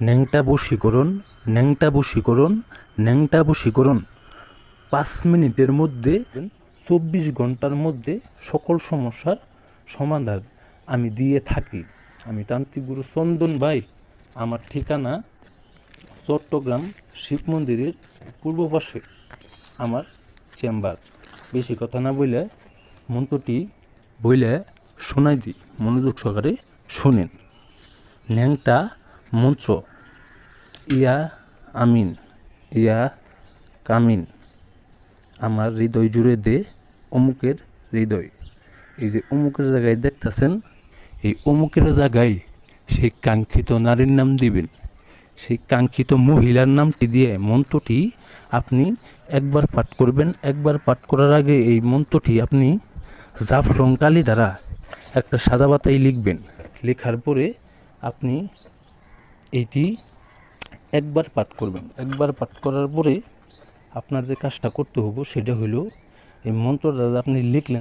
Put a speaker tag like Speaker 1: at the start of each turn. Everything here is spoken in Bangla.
Speaker 1: ন্যাংটা বশীকরণ ন্যাংটা বশীকরণ ন্যাংটা বশীকরণ পাঁচ মিনিটের মধ্যে, চব্বিশ ঘণ্টার মধ্যে সকল সমস্যার সমাধান আমি দিয়ে থাকি। আমি তান্ত্রিক গুরু চন্দন ভাই, আমার ঠিকানা চট্টগ্রাম শিব মন্দিরের পূর্ব পাশে আমার চেম্বার। বেশি কথা না বলে মন্ত্রটি বইলে শোনাই দিই। মনোযোগ সহকারে শোনেন। ন্যাংটা মন্ত্র ইয়া আমিন, ইয়া কামিন। আমার হৃদয় জুড়ে দে অমুকের হৃদয়। এই যে অমুকের জায়গায় দেখতেছেন, এই অমুকের জায়গায় সেই কাঙ্ক্ষিত নারীর নাম দিবেন। সেই কাঙ্ক্ষিত মহিলার নামটি দিয়ে মন্ত্রটি আপনি একবার পাঠ করবেন। একবার পাঠ করার আগে এই মন্ত্রটি আপনি জাফরং কালি দ্বারা একটা সাদা পাতায় লিখবেন। লেখার পরে আপনি এইটি একবার পাঠ করবেন। একবার পাঠ করার পরে আপনার যে কাজটা করতে হব সেটা হলো, এই মন্ত্রটা আপনি লিখলেন